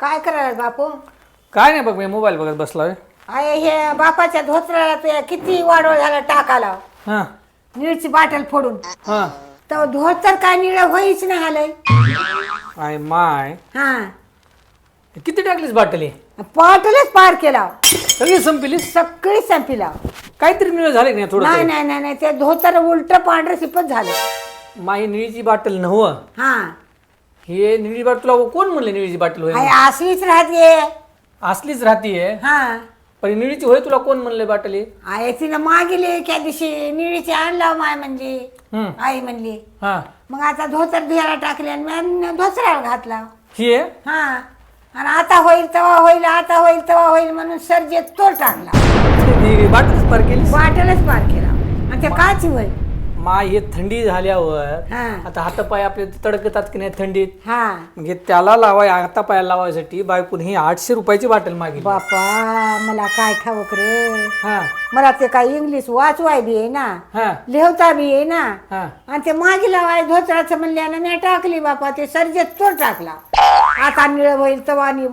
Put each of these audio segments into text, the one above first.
काय करायला बापू? काय नाही बघ मी मोबाईल बघत बसलोय. अरे हे बापाच्या धोत्राला ते किती वाढवळ झाला टाकाला. हा. निळची बाटल फोडून. हा. तर धोतर काय निळ होईच नाही आलंय. आय माय. हा. किती टाकलीस बाटली? पाटलच पार केला. सगळी संपलीस सगळी संपीला. काहीतरी निळ झाले नाही थोडं नाही तरी. नाही नाही नाही. ते धोतर उलट पांढरं सिपत झालं. माही निळीची बाटल नव्ह. हा. हे निळी बाटल कोण म्हणले निळीची बाटल होय? असलीच राहते असलीच राहतीये? हा. पण निळीची होय तुला कोण म्हणले बाटली? आहे तिनं मागिले त्या दिवशी. निळीची आणला माय म्हणली हम्म. आई म्हणली. हा. मग आता धोतर धियाला टाकले आणि मी धोसऱ्याला घातला ही? आहे हा. आणि आता होईल तेव्हा होईल आता होईल तेव्हा होईल म्हणून सरजे तो टाकला. ही बाटलीच पार केलीस? वाटेलच पार केला. आणि ते काची होईल माय हे थंडी झाल्यावर हा. आता हातापाय आपले तडकतात की नाही थंडीत? हा. म्हणजे त्याला लावाय हातापायाला लावायसाठी बायकून ही आठशे रुपयाची बाटल मागितली. बापा मला काय ठाऊक रे? हा. मला ते काय इंग्लिश वाचवाय बी आहे ना? हा. लिहता बी आहे ना? हा. आणि ते मागे लावाय धोत्राचं म्हणल्यानं मी टाकली बापा ते सरजे तो टाकला. आता निळ होईल तवा निळ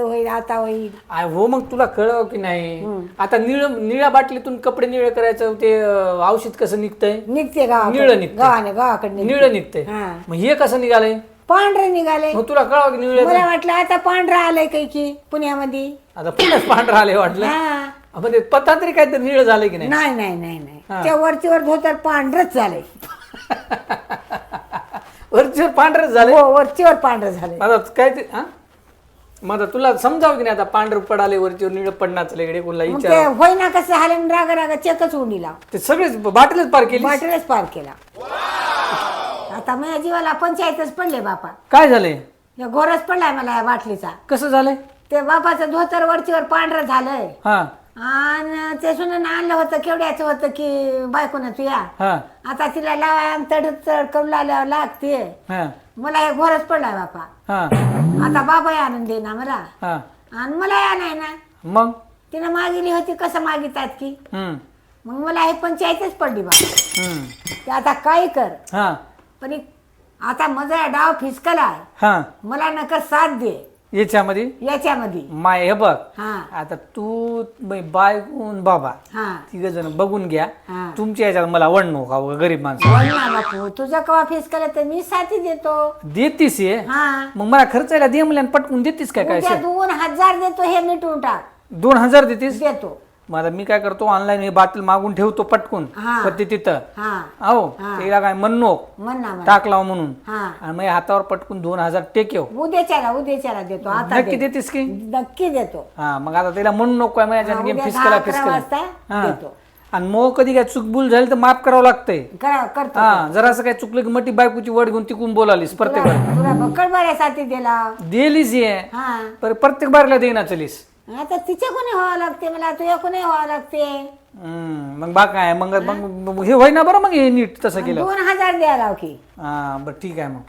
होईल आता होईल. आय हो मग तुला कळव की नाही? आता निळ निळ्या बाटलीतून कपडे निळे करायचं ते अं, औषध कसं निघतंय? निघते गावाकडे. निळं निघते. गावाने गावाकडे. निळं निघतंय. हा. मग हे कसं निघालंय? पांढरे निघाले मग तुला कळव की निळ मला वाटलं आता पांढरा आलंय काही की पुण्यामध्ये. आता पुन्हा पांढरं आले वाटलं. हा. आपण ते पत्ता तरी काहीतरी निळ झालंय की नाही? नाही नाही नाही नाही. त्या वरची वर धोतर पांढरच झालंय. वरची पांढरच झालंय हो वरची वर पांढरं झालंय माझा काय ते हा? माझा तुला समजाव की नाही आता पांढरं पडाले वरची निळ पडणार इकडे कोणाला मग विचार ते होईना कसं झालं रागा रागा चेकच उडीला ते सगळेच बाटलच पार केली. बाटलच पार केला. आता माझ्या जीवाला पंचायतच पडले बापा. काय झालंय या पडलाय मला या बाटलीचा. कसं झालंय ते बापाचं धोतर वरचीवर पांढरं झालंय. हा. आणि ते सुनन आणलं होतं केवढ्याचं होतं की बायकोनं तुया हा. आता तिला लावाय तड तड करू लावल्यावर लागते. हा. मला हे घोरच पडलाय बापा. हा. आता बाबा आणून दे ना मला. हा. आणि मला या नाही ना. मग? तिनं मागितली होती कसं मागितात की? हम्म. मग मला हे पंचायतच पडली बा हम्म. ते आता काय कर. हा. पण आता माझा डाव फिसकला आहे हा. मला नका साथ दे. याच्यामध्ये? याच्यामध्ये. माय हे बघ. हा. आता तू मै बायकून बाबा हा. तिघ जण बघून घ्या. हा. तुमच्या याच्यात मला नका हो, गरीब माणसं. बोल ना बापू. तुझा कवा फिसकला तर मी साथी देतो. देतीस ये हा. मग मला खर्चायला दे म्हणल्या पटकून देतीस काय काय उद्या दोन हजार देतो हे मिटून टाक. दोन हजार देतीस? देतो. मला मी काय करतो ऑनलाईन हे बाटल मागून ठेवतो पटकून. हा. पण ते तिथं. हा. अहो हा. तिला काय म्हणनो म्हण ना मला टाक लाव म्हणून. हा. आणि मग हातावर पटकून दोन हजार टेकेव. उद्याच्याला उद्याच्याला देतो. आता नक्की दे. देतीस की? नक्की देतो. हा मग आता तिला म्हणू नको आहे हा, माझ्या उद्या फिसकला दहा अकरा फिसकला. वाजता देतो. आणि मग कधी काय चुकबुल झाली तर माफ करावं लागतंय. करा करतो हा जरासं काय चुकलं की मटी बायकोची वड घेऊन तिकून बोलालीस प्रत्येक तुला बार. तुला भक्कड बऱ्यासाठी दिला. दिलीस ये. हा. पर प्रत्येक बारला देईना चलीस. आता तिच्या कोणी व्हावं लागते? मला तुझ्या कोणी व्हावं लागते? हम्म, मग बा काय? मग मग मग हे होईना बरं मग हे नीट तसं केलं. दोन हजार द्या लाव की. हा बरं ठीक आहे मग.